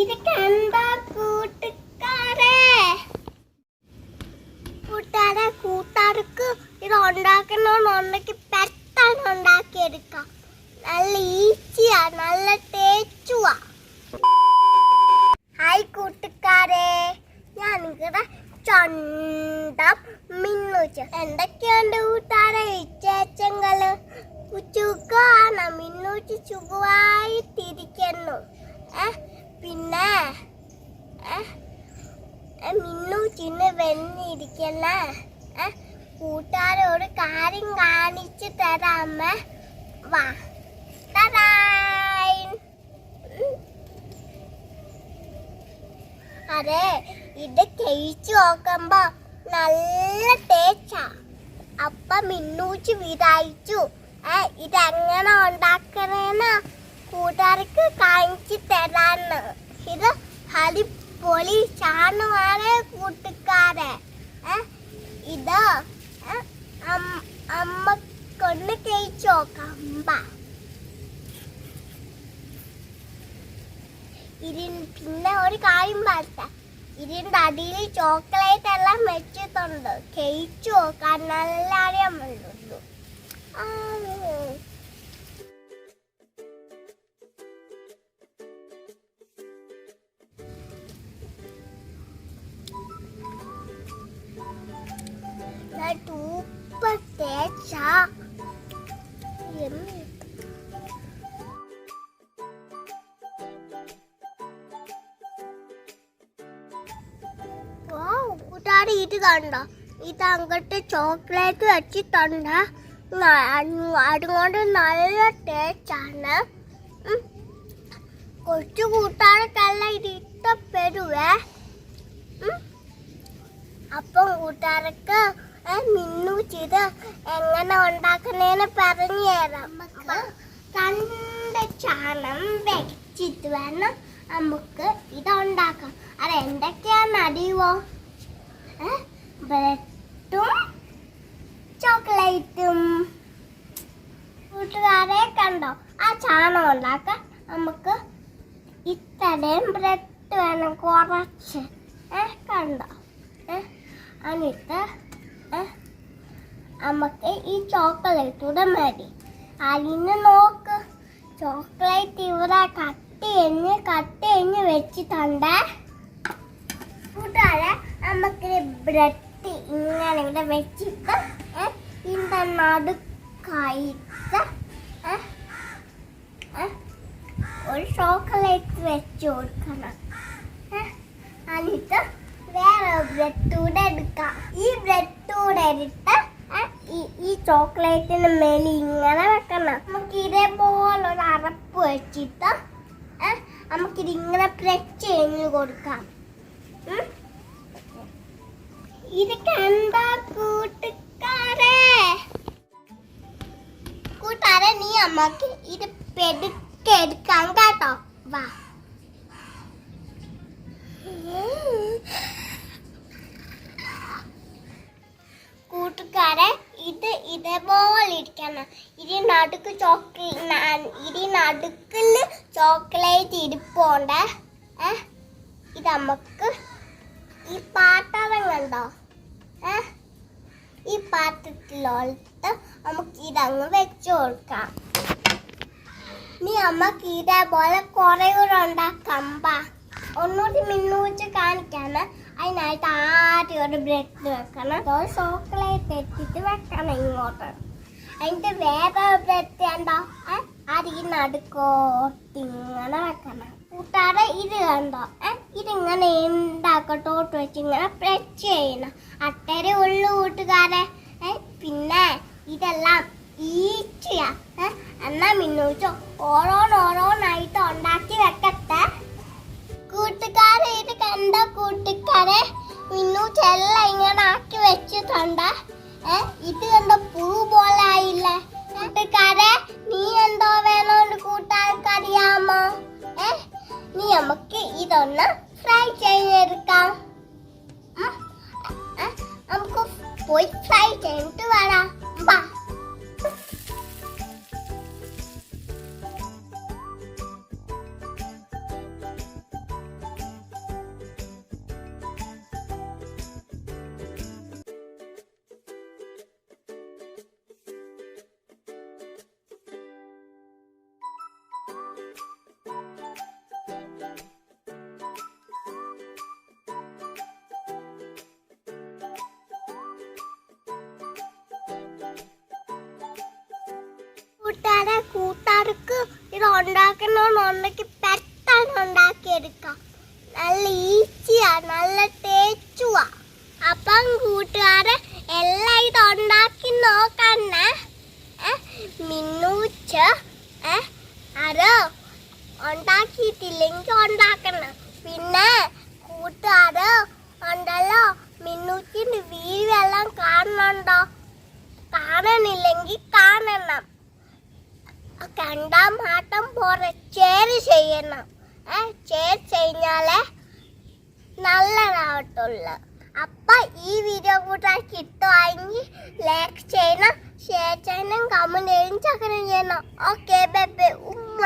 ഇത് കണ്ടോ കൂട്ടുകാരെ? കൂട്ടുകാരെ കൂട്ടുകാർക്ക് ഇത് ഉണ്ടാക്കണമെന്നുണ്ടെങ്കിൽ പെട്ടെന്ന് നല്ല ഈച്ചിയാ നല്ല തേച്ചുവാ. ഹായ് കൂട്ടുകാരെ ഞാൻ നിങ്ങളുടെ ചന്തം മിന്നുച്ച എന്തൊക്കെയുണ്ട് കൂട്ടുകാരെ വിശേഷങ്ങൾ? സുഖമാണ് മിന്നുച്ച് സുഖമായിട്ടിരിക്കുന്നു ഏ പിന്നെ ഏ ഏ, വെന്നിരിക്കുന്ന കൂട്ടുകാരോട് കാര്യം കാണിച്ചു തരാമ. അതെ ഇത് കഴിച്ചു നോക്കുമ്പോ നല്ല തേച്ച അപ്പ മിന്നൂച്ച് വിതായിച്ചു ഏ ഇതെങ്ങനെ ഉണ്ടാക്കണേന്ന് കൂട്ടുകാർക്ക് കാണിച്ചു തരാന്ന്. ഇത് ഹലിപ്പൊളി ചാണുമാണ് കൂട്ടുകാരെ ഏ ഇത് ഏ, അം- അമ്മ കഴിച്ചു നോക്കാം ഇതിന് പിന്നെ ഒരു കാര്യം പറട്ടെ ഇതിന്റെ അടിയിൽ ചോക്ലേറ്റ് എല്ലാം വെച്ചിട്ടുണ്ട്. കഴിച്ചു നോക്കാൻ നല്ല. നല്ല സൂപ്പർ ടേസ്റ്റാ കൂട്ടുകാരെ ഇത് കണ്ടോ? ഇത് അങ്ങോട്ട് ചോക്ലേറ്റ് വെച്ചിട്ടുണ്ട്. അതുകൊണ്ട് നല്ല ടേസ്റ്റ് ആണ്. ഉം. കൊച്ചു കൂട്ടുകാർക്കെല്ലാം ഇത് ഇഷ്ടപ്പെടുവേ. അപ്പം കൂട്ടുകാർക്ക് ഏ, മിന്നു ചെയ്ത് എങ്ങനെ ഉണ്ടാക്കുന്നതിന് പറഞ്ഞു തരാം. രണ്ട് ചാണം വെച്ചിട്ട് വേണം നമുക്ക് ഇത് ഉണ്ടാക്കാം. അത് എന്തൊക്കെയാണ് അറിയുമോ? ബ്രെഡും ചോക്ലേറ്റും. കൂട്ടുകാരെ കണ്ടോ? ആ ചാണം ഉണ്ടാക്കാൻ നമുക്ക് ഇത്രയും ബ്രെഡ് വേണം കുറച്ച്. കണ്ടോ? എന്നിട്ട് നമുക്ക് ഈ ചോക്ലേറ്റ് കൂടെ മതി. അതിന് നോക്ക്. ചോക്ലേറ്റ് ഇവിടെ കട്ട് എഞ്ഞ് കട്ട് എഞ്ഞ് വെച്ചിട്ടുണ്ട്. കൂട്ടാതെ നമുക്ക് ബ്രെഡ് ഇങ്ങനെ ഇവിടെ വെച്ചിട്ട് ഏ, ഇതിന്റെ നടുക്കായിട്ട് ഒരു ചോക്ലേറ്റ് വെച്ച് കൊടുക്കണം. എന്നിട്ട് വേറെ ബ്രെഡ് കൂടെ എടുക്കാം. ഈ ബ്രെഡ് കൂടെ എടുത്ത് ഈ ചോക്ലേറ്റിന് മേലെ ഇങ്ങനെ വെക്കണം. നമുക്ക് ഇതേപോലെ ഒരു അറപ്പ് വെച്ചിട്ട് ഏ, നമുക്കിത് ഇങ്ങനെ പ്രസ് ചെയ്ത് കൊടുക്കാം. ഇത് കണ്ടാ കൂട്ടുകാരെ? കൂട്ടുകാരെ നീ അമ്മയ്ക്ക് ഇത് പെടുക്കെടുക്കാം കേട്ടോ. വാ. ഇരിക്കണം ഇതി നടുക്ക് ചോക്ലേറ്റ് ഇതി നടുക്കിൽ ചോക്ലേറ്റ് ഇരിപ്പോണ്ട? ഏ? ഇത് നമുക്ക് ഈ പാത്രം കണ്ടോ ഏ? ഈ പാത്രത്തിലോട്ട് നമുക്ക് ഇതങ്ങ് വെച്ചു കൊടുക്കാം. നീ നമുക്ക് ഇതേപോലെ കുറെ കൂടെ ഉണ്ടാക്കാം ബാ. ഒന്നുകൂടി മിന്നൂച്ച് കാണിക്കാണ് അതിനായിട്ട് ആദ്യം ഒരു ബ്രെഡ് വെക്കണം. ചോക്ലേറ്റ് വെക്കണം ഇങ്ങോട്ട്. അതിന്റെ വേറെ ബ്രെഡ് അതിന് ഏ? അത് ഈ നടുക്കോട്ട് ഇങ്ങനെ വെക്കണം. കൂട്ടാതെ ഇത് കണ്ടോ? ഇതിങ്ങനെ ഉണ്ടാക്കട്ടോട്ട് വെച്ച് ഇങ്ങനെ പ്രസ് ചെയ്യണം. അട്ടരെ ഉള്ളു കൂട്ടുകാരെ. പിന്നെ ഇതെല്ലാം ഈച്ചയാ. എന്നാ മിന്നൂച്ചോ ഓരോന്നോരോന്നായിട്ട് ഉണ്ടാക്കി വെക്കട്ടെ. കൂട്ടുകാരെ ഇത് കണ്ട കൂട്ടുകാരെ? മിന്നൂച്ചെല്ലാം ഇങ്ങനെ ആക്കി വെച്ചിട്ടുണ്ട്. ഇത് ഇതൊന്ന് ഫ്രൈ ചെയ്തെടുക്കാം. നമുക്ക് പോയി ഫ്രൈ ചെയ്തിട്ട് വരാം. ബാ. കൂട്ടുകാരെ കൂട്ടുകാർക്ക് ഇത് ഉണ്ടാക്കണമെന്നുണ്ടെങ്കിൽ പെട്ടെന്ന് ഉണ്ടാക്കിയെടുക്കാം. നല്ല ഈച്ചിയാ നല്ല തേച്ചുവാ. അപ്പം കൂട്ടുകാരെ എല്ലാം ഇത് ഉണ്ടാക്കി നോക്കണേ മിന്നൂച്ച അത് ഉണ്ടാക്കിയിട്ടില്ലെങ്കിൽ ഉണ്ടാക്കണം പിന്നെ കൂട്ടുകാര് ഉണ്ടല്ലോ മിന്നൂച്ചിന്റെ വീടെല്ലാം കാണുന്നുണ്ടോ? കാണണില്ലെങ്കിൽ കാണണം. കണ്ടാ മാട്ടം പോരെ. ചേര് ചെയ്യണം. ഏ ചേര് കഴിഞ്ഞാലേ നല്ലതാവത്തുള്ളു. അപ്പൊ ഈ വീഡിയോ കൂട്ടാക്കി ഇഷ്ടമായെങ്കിൽ ലൈക്ക് ചെയ്യണം ഷെയർ ചെയ്യണം കമന്റ് ചെയ്യണം ചക്കരം ചെയ്യണം. ഓക്കെ ബൈ ഉമ്മ.